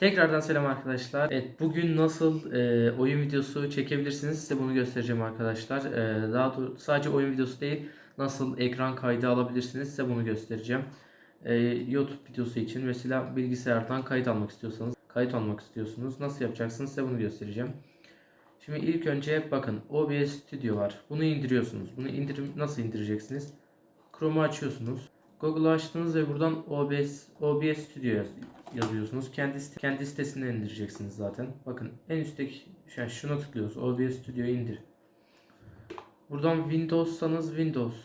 Tekrardan selam arkadaşlar. Evet bugün nasıl e, oyun videosu çekebilirsiniz size bunu göstereceğim arkadaşlar. E, daha doğrusu sadece oyun videosu değil nasıl ekran kaydı alabilirsiniz size bunu göstereceğim. E, YouTube videosu için mesela bilgisayardan kayıt almak istiyorsanız kayıt almak istiyorsunuz nasıl yapacaksınız size bunu göstereceğim. Şimdi ilk önce bakın OBS Studio var. Bunu indiriyorsunuz. Bunu indirim nasıl indireceksiniz? Chrome'u açıyorsunuz. Google'ı açtınız ve buradan OBS OBS Studio yaz- yazıyorsunuz. Kendi site- kendi sitesinden indireceksiniz zaten. Bakın en üstteki yani şuna tıklıyoruz. OBS Studio'yu indir. Buradan Windows'sanız Windows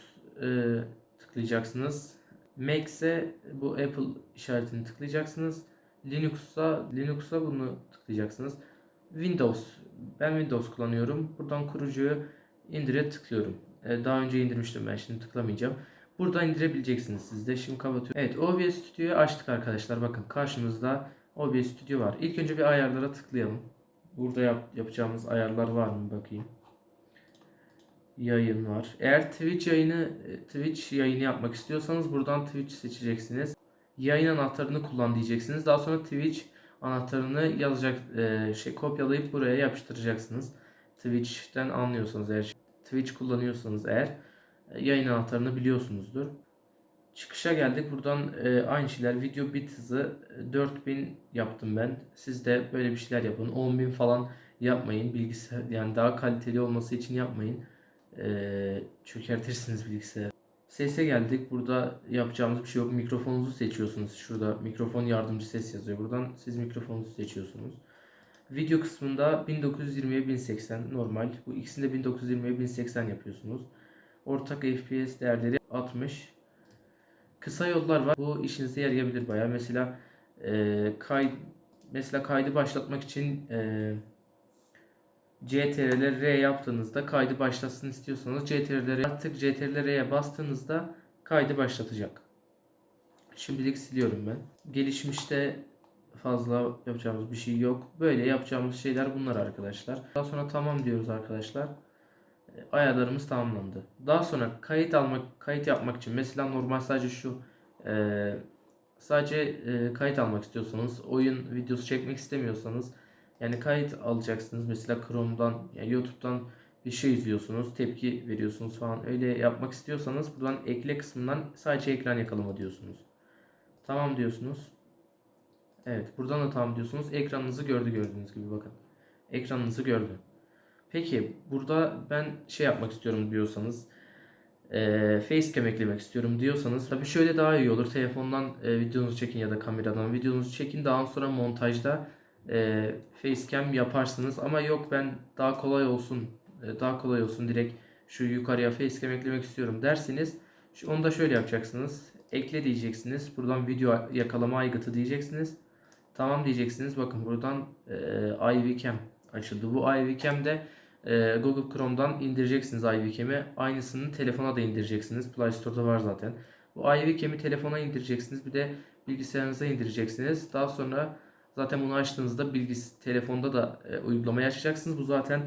e, tıklayacaksınız. Mac ise bu Apple işaretini tıklayacaksınız. Linux'sa Linux'a bunu tıklayacaksınız. Windows. Ben Windows kullanıyorum. Buradan kurucuyu indire tıklıyorum. E, daha önce indirmiştim ben şimdi tıklamayacağım. Buradan indirebileceksiniz siz de. Şimdi kapatıyorum. Evet OBS Studio'yu açtık arkadaşlar. Bakın karşımızda OBS Studio var. İlk önce bir ayarlara tıklayalım. Burada yap- yapacağımız ayarlar var mı bakayım. Yayın var. Eğer Twitch yayını e, Twitch yayını yapmak istiyorsanız buradan Twitch seçeceksiniz. Yayın anahtarını kullan diyeceksiniz. Daha sonra Twitch anahtarını yazacak e, şey kopyalayıp buraya yapıştıracaksınız. Twitch'ten anlıyorsanız eğer Twitch kullanıyorsanız eğer yayın anahtarını biliyorsunuzdur. Çıkışa geldik. Buradan e, aynı şeyler video bit hızı e, 4000 yaptım ben. Siz de böyle bir şeyler yapın. 10.000 falan yapmayın. Bilgisayar yani daha kaliteli olması için yapmayın. E, çökertirsiniz bilgisayarı. Sese geldik. Burada yapacağımız bir şey yok. Mikrofonunuzu seçiyorsunuz. Şurada mikrofon yardımcı ses yazıyor. Buradan siz mikrofonunuzu seçiyorsunuz. Video kısmında 1920'ye 1080 normal. Bu ikisinde 1920'ye 1080 yapıyorsunuz. Ortak FPS değerleri 60. Kısa yollar var. Bu işinize yarayabilir bayağı. Mesela e, kay mesela kaydı başlatmak için e, CTRL R yaptığınızda kaydı başlasın istiyorsanız CTRL artık CTRL R'ye bastığınızda kaydı başlatacak. Şimdilik siliyorum ben. Gelişmişte fazla yapacağımız bir şey yok. Böyle yapacağımız şeyler bunlar arkadaşlar. Daha sonra tamam diyoruz arkadaşlar. Ayarlarımız tamamlandı. Daha sonra kayıt almak, kayıt yapmak için mesela normal sadece şu e, sadece e, kayıt almak istiyorsanız, oyun videosu çekmek istemiyorsanız yani kayıt alacaksınız. Mesela Chrome'dan, yani YouTube'dan bir şey izliyorsunuz, tepki veriyorsunuz falan. Öyle yapmak istiyorsanız buradan ekle kısmından sadece ekran yakalama diyorsunuz. Tamam diyorsunuz. Evet, buradan da tamam diyorsunuz. Ekranınızı gördü gördüğünüz gibi bakın. Ekranınızı gördü. Peki burada ben şey yapmak istiyorum diyorsanız e, facecam eklemek istiyorum diyorsanız tabii şöyle daha iyi olur. Telefondan e, videonuzu çekin ya da kameradan videonuzu çekin. Daha sonra montajda e, facecam yaparsınız. Ama yok ben daha kolay olsun e, daha kolay olsun direkt şu yukarıya facecam eklemek istiyorum derseniz şu, onu da şöyle yapacaksınız. Ekle diyeceksiniz. Buradan video yakalama aygıtı diyeceksiniz. Tamam diyeceksiniz. Bakın buradan e, iVcam açıldı. Bu iVcam de e, Google Chrome'dan indireceksiniz iVcam'i. Aynısını telefona da indireceksiniz. Play Store'da var zaten. Bu iVcam'i telefona indireceksiniz. Bir de bilgisayarınıza indireceksiniz. Daha sonra zaten bunu açtığınızda bilgis telefonda da e, uygulamayı açacaksınız. Bu zaten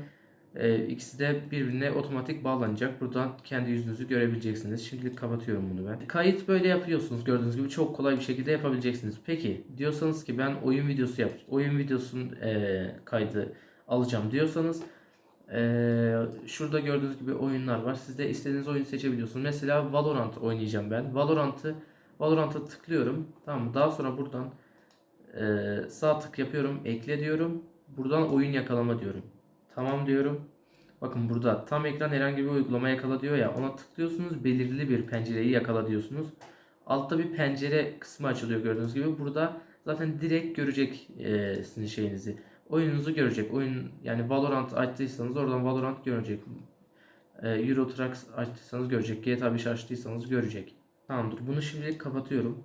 e, ikisi de birbirine otomatik bağlanacak. Buradan kendi yüzünüzü görebileceksiniz. Şimdilik kapatıyorum bunu ben. Kayıt böyle yapıyorsunuz. Gördüğünüz gibi çok kolay bir şekilde yapabileceksiniz. Peki diyorsanız ki ben oyun videosu yap, oyun videosunun e, kaydı alacağım diyorsanız ee, şurada gördüğünüz gibi oyunlar var. Siz de istediğiniz oyunu seçebiliyorsunuz. Mesela Valorant oynayacağım ben. Valorant'ı Valorant'a tıklıyorum. Tamam mı? Daha sonra buradan e, sağ tık yapıyorum. Ekle diyorum. Buradan oyun yakalama diyorum. Tamam diyorum. Bakın burada tam ekran herhangi bir uygulama yakala diyor ya. Ona tıklıyorsunuz. Belirli bir pencereyi yakala diyorsunuz. Altta bir pencere kısmı açılıyor gördüğünüz gibi. Burada zaten direkt görecek e, şeyinizi oyununuzu görecek. Oyun yani Valorant açtıysanız oradan Valorant görecek. Ee, Euro Truck açtıysanız görecek. GTA 5 açtıysanız görecek. Tamamdır. Bunu şimdilik kapatıyorum.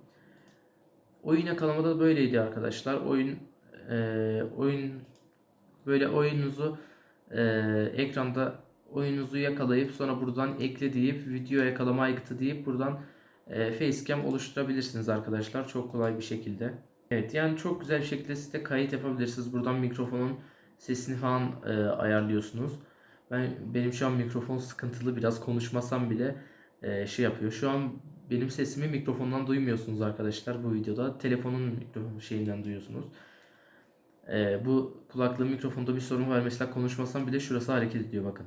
Oyun yakalamada da böyleydi arkadaşlar. Oyun e, oyun böyle oyununuzu e, ekranda oyununuzu yakalayıp sonra buradan ekle deyip video yakalama aygıtı deyip buradan e, facecam oluşturabilirsiniz arkadaşlar. Çok kolay bir şekilde. Evet yani çok güzel bir şekilde siz de kayıt yapabilirsiniz. Buradan mikrofonun sesini falan e, ayarlıyorsunuz. Ben benim şu an mikrofon sıkıntılı biraz konuşmasam bile e, şey yapıyor. Şu an benim sesimi mikrofondan duymuyorsunuz arkadaşlar bu videoda. Telefonun mikrofon şeyinden duyuyorsunuz. Ee, bu kulaklığı mikrofonda bir sorun var. Mesela konuşmasam bile şurası hareket ediyor bakın.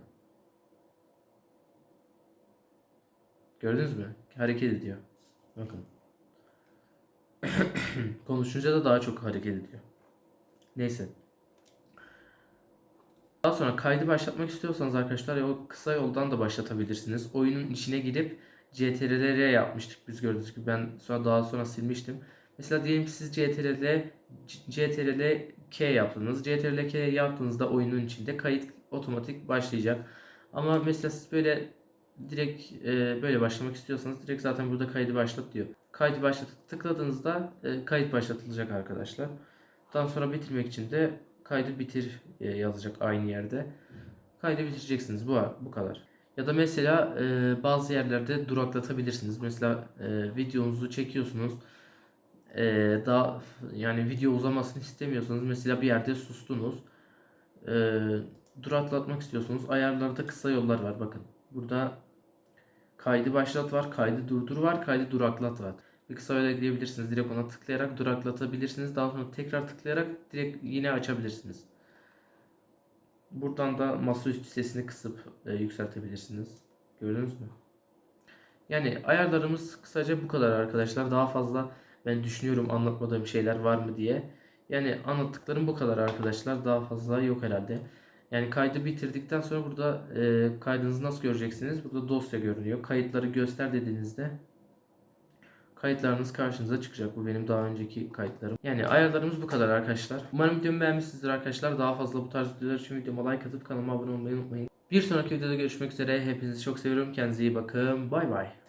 Gördünüz mü? Hareket ediyor. Bakın. Konuşunca da daha çok hareket ediyor. Neyse. Daha sonra kaydı başlatmak istiyorsanız arkadaşlar o kısa yoldan da başlatabilirsiniz. Oyunun içine girip CTRL yapmıştık biz gördüğünüz gibi. Ben sonra daha sonra silmiştim. Mesela diyelim ki siz CTRL CTRL K yaptınız. CTRL K yaptığınızda oyunun içinde kayıt otomatik başlayacak. Ama mesela siz böyle direkt e, böyle başlamak istiyorsanız direkt zaten burada kaydı başlat diyor. Kaydı başlat tıkladığınızda e, kayıt başlatılacak arkadaşlar. Daha sonra bitirmek için de kaydı bitir e, yazacak aynı yerde. Kaydı bitireceksiniz. Bu bu kadar. Ya da mesela e, bazı yerlerde duraklatabilirsiniz. Mesela e, videonuzu çekiyorsunuz. E, daha yani video uzamasını istemiyorsanız mesela bir yerde sustunuz. E, duraklatmak istiyorsunuz. Ayarlarda kısa yollar var. Bakın burada kaydı başlat var, kaydı durdur var, kaydı duraklat var. Kısa ekleyebilirsiniz. Direkt ona tıklayarak duraklatabilirsiniz. Daha sonra tekrar tıklayarak direkt yine açabilirsiniz. Buradan da masaüstü sesini kısıp e, yükseltebilirsiniz. Gördünüz mü? Yani ayarlarımız kısaca bu kadar arkadaşlar. Daha fazla ben düşünüyorum anlatmadığım şeyler var mı diye. Yani anlattıklarım bu kadar arkadaşlar. Daha fazla yok herhalde. Yani kaydı bitirdikten sonra burada e, kaydınızı nasıl göreceksiniz? Burada dosya görünüyor. Kayıtları göster dediğinizde kayıtlarınız karşınıza çıkacak. Bu benim daha önceki kayıtlarım. Yani ayarlarımız bu kadar arkadaşlar. Umarım videomu beğenmişsinizdir arkadaşlar. Daha fazla bu tarz videolar için videoma like atıp kanalıma abone olmayı unutmayın. Bir sonraki videoda görüşmek üzere. Hepinizi çok seviyorum. Kendinize iyi bakın. Bay bay.